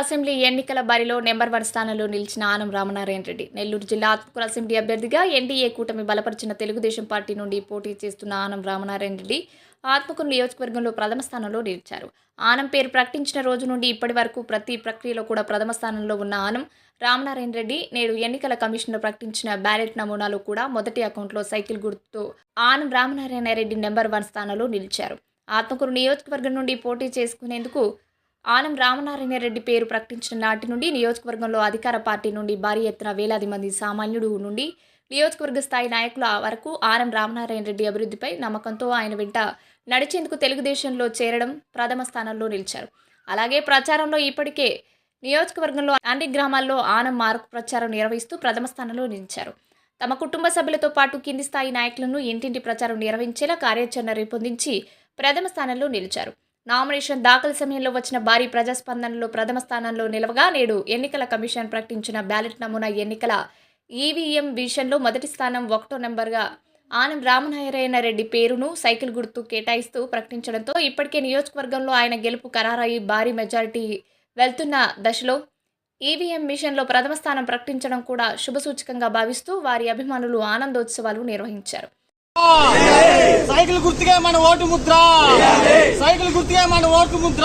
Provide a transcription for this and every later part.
Assembly ఎన్నికల బరిలో number one స్థానంలో నిలిచిన ఆనం రామనారాయణ రెడ్డి. నెల్లూరు జిల్లా ఆత్మకూరు అసెంబ్లీ అభ్యర్థిగా ఎన్డీఏ కూటమి బలపరిచిన తెలుగుదేశం పార్టీ నుండి పోటీ చేస్తున్న ఆనం రామనారాయణ రెడ్డి ఆత్మకూరు నియోజకవర్గంలో ప్రథమ స్థానంలో నిలిచారు. ఆనం పేరు ప్రకటించిన రోజు నుండి ఇప్పటి వరకు ప్రతి ప్రక్రియలో కూడా ప్రథమ స్థానంలో ఉన్న ఆనం రామనారాయణ రెడ్డి నేడు ఎన్నికల కమిషనర్ ప్రకటించిన బ్యాలెట్ నమూనాలు కూడా మొదటి అకౌంట్లో సైకిల్ గుర్తుతో ఆనం రామనారాయణ రెడ్డి నెంబర్ వన్ స్థానంలో నిలిచారు. ఆత్మకూరు నియోజకవర్గం నుండి పోటీ చేసుకునేందుకు ఆనం రామనారాయణ రెడ్డి పేరు ప్రకటించిన నాటి నుండి నియోజకవర్గంలో అధికార పార్టీ నుండి భారీ ఎత్తున వేలాది మంది సామాన్యుడు నుండి నియోజకవర్గ స్థాయి నాయకుల వరకు ఆనం రామనారాయణ రెడ్డి అభివృద్ధిపై నమ్మకంతో ఆయన వెంట నడిచేందుకు తెలుగుదేశంలో చేరడం ప్రథమ స్థానంలో నిలిచారు. అలాగే ప్రచారంలో ఇప్పటికే నియోజకవర్గంలో అన్ని గ్రామాల్లో ఆనం మార్కు ప్రచారం నిర్వహిస్తూ ప్రథమ స్థానంలో నిలిచారు. తమ కుటుంబ సభ్యులతో పాటు కింది స్థాయి నాయకులను ఇంటింటి ప్రచారం నిర్వహించేలా కార్యాచరణ రూపొందించి ప్రథమ స్థానంలో నిలిచారు. నామినేషన్ దాఖలు సమయంలో వచ్చిన భారీ ప్రజాస్పందనలో ప్రథమ స్థానంలో నిలవగా నేడు ఎన్నికల కమిషన్ ప్రకటించిన బ్యాలెట్ నమూనా ఎన్నికల ఈవీఎం విషయంలో మొదటి స్థానం ఒకటో నెంబర్గా ఆనం రామనారాయణ రెడ్డి పేరును సైకిల్ గుర్తు కేటాయిస్తూ ప్రకటించడంతో ఇప్పటికే నియోజకవర్గంలో ఆయన గెలుపు ఖరారయ్యి భారీ మెజారిటీ వెళ్తున్న దశలో ఈవీఎం మిషన్లో ప్రథమ స్థానం ప్రకటించడం కూడా శుభసూచకంగా భావిస్తూ వారి అభిమానులు ఆనందోత్సవాలు నిర్వహించారు. సైకిల్ గుర్తుగా మన ఓటు ముద్ర. సైకిల్ గుర్తుగా మన ఓటు ముద్ర.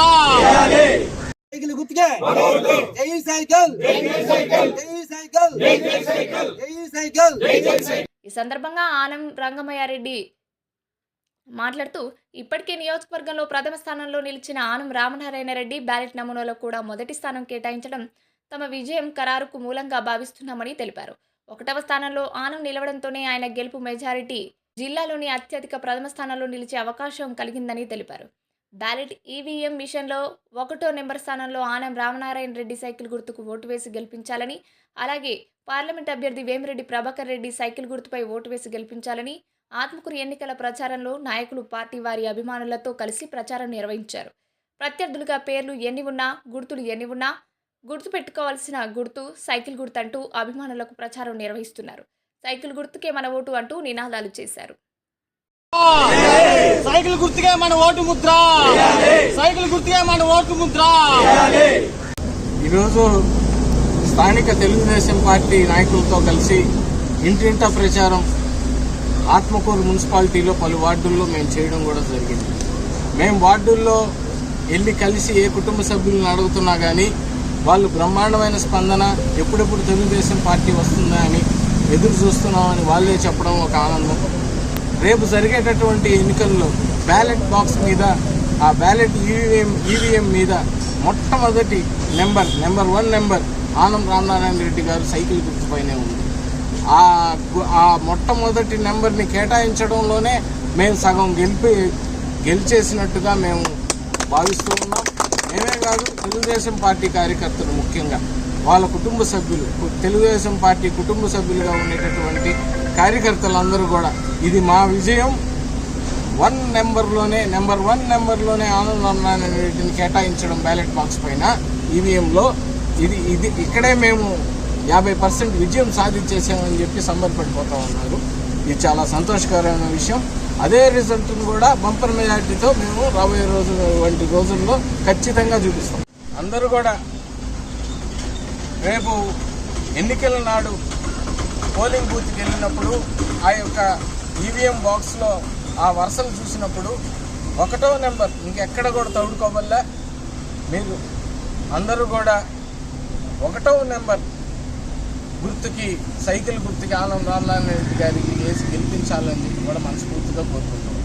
సైకిల్ గుర్తుకే జై సైకిల్. జై సైకిల్. జై సైకిల్. ఈ సందర్భంగా ఆనం రంగమయ్యారెడ్డి మాట్లాడుతూ ఇప్పటికే నియోజకవర్గంలో ప్రథమ స్థానంలో నిలిచిన ఆనం రామనారాయణ రెడ్డి బ్యాలెట్ నమూనాలో కూడా మొదటి స్థానం కేటాయించడం తమ విజయం ఖరారుకు మూలంగా భావిస్తున్నామని తెలిపారు. ఒకటవ స్థానంలో ఆనం నిలవడంతోనే ఆయన గెలుపు మెజారిటీ జిల్లాలోని అత్యధిక ప్రథమ స్థానంలో నిలిచే అవకాశం కలిగిందని తెలిపారు. బ్యాలెట్ ఈవీఎం మిషన్లో ఒకటో నెంబర్ స్థానంలో ఆనం రామనారాయణ రెడ్డి సైకిల్ గుర్తుకు ఓటు వేసి గెలిపించాలని అలాగే పార్లమెంట్ అభ్యర్థి వేమిరెడ్డి ప్రభాకర్ రెడ్డి సైకిల్ గుర్తుపై ఓటు వేసి గెలిపించాలని ఆత్మకూరు ఎన్నికల ప్రచారంలో నాయకులు పార్టీ వారి అభిమానులతో కలిసి ప్రచారం నిర్వహించారు. ప్రత్యర్థులుగా పేర్లు ఎన్ని ఉన్నా గుర్తులు ఎన్ని ఉన్నా గుర్తు పెట్టుకోవాల్సిన గుర్తు సైకిల్ గుర్తు అంటూ అభిమానులకు ప్రచారం నిర్వహిస్తున్నారు. సైకిల్ గుర్తుకే మన ఓటు అంటూ నినాదాలు చేశారు. సైకిల్ గుర్తుగా మన ఓటు ముద్ర. సైకిల్ గుర్తుగా మన ఓటు ముద్ర. ఈరోజు స్థానిక తెలుగుదేశం పార్టీ నాయకులతో కలిసి ఇంటింటా ప్రచారం ఆత్మకూరు మున్సిపాలిటీలో పలు వార్డుల్లో మేము చేయడం కూడా జరిగింది. మేము వార్డుల్లో వెళ్ళి కలిసి ఏ కుటుంబ సభ్యులను అడుగుతున్నా కానీ వాళ్ళు బ్రహ్మాండమైన స్పందన ఎప్పుడెప్పుడు తెలుగుదేశం పార్టీ వస్తుందా అని ఎదురు చూస్తున్నామని వాళ్ళే చెప్పడం ఒక ఆనందం. రేపు జరిగేటటువంటి ఎన్నికల్లో బ్యాలెట్ బాక్స్ మీద ఆ బ్యాలెట్ ఈవీఎం ఈవీఎం మీద మొట్టమొదటి number number one number Anam Ramanarayana Reddy garu cycle గుర్తుపైనే ఉంది. ఆ ఆ మొట్టమొదటి నెంబర్ని కేటాయించడంలోనే మేము సగం గెలిపి గెలిచేసినట్టుగా మేము భావిస్తూ ఉన్నాం. మేమే కాదు తెలుగుదేశం పార్టీ కార్యకర్తలు ముఖ్యంగా. వాళ్ళ కుటుంబ సభ్యులు తెలుగుదేశం పార్టీ కుటుంబ సభ్యులుగా ఉండేటటువంటి కార్యకర్తలందరూ కూడా ఇది మా విజయం. వన్ నెంబర్లోనే నెంబర్ వన్ నెంబర్లోనే ఆనందం కేటాయించడం బ్యాలెట్ బాక్స్ పైన ఈవీఎంలో. ఇది ఇది ఇక్కడే మేము యాభై పర్సెంట్ విజయం సాధించేసామని చెప్పి సంబరపడిపోతా ఉన్నారు. ఇది చాలా సంతోషకరమైన విషయం. అదే రిజల్ట్ను కూడా బంపర్ మెజార్టీతో మేము రాబోయే రోజు వంటి రోజుల్లో ఖచ్చితంగా చూపిస్తాం. అందరూ కూడా రేపు ఎన్నికల నాడు పోలింగ్ బూత్కి వెళ్ళినప్పుడు ఆ యొక్క ఈవీఎం బాక్స్లో ఆ వరుసలు చూసినప్పుడు ఒకటో నెంబర్ ఇంకెక్కడ కూడా తౌడుకోవల్ల మీరు అందరూ కూడా ఒకటో నెంబర్ గుర్తుకి సైకిల్ గుర్తుకి ఆనంద్ రామనారాయణ రెడ్డి గారికి వేసి గెలిపించాలని చెప్పి కూడా మనస్ఫూర్తిగా కోరుకుంటున్నాం.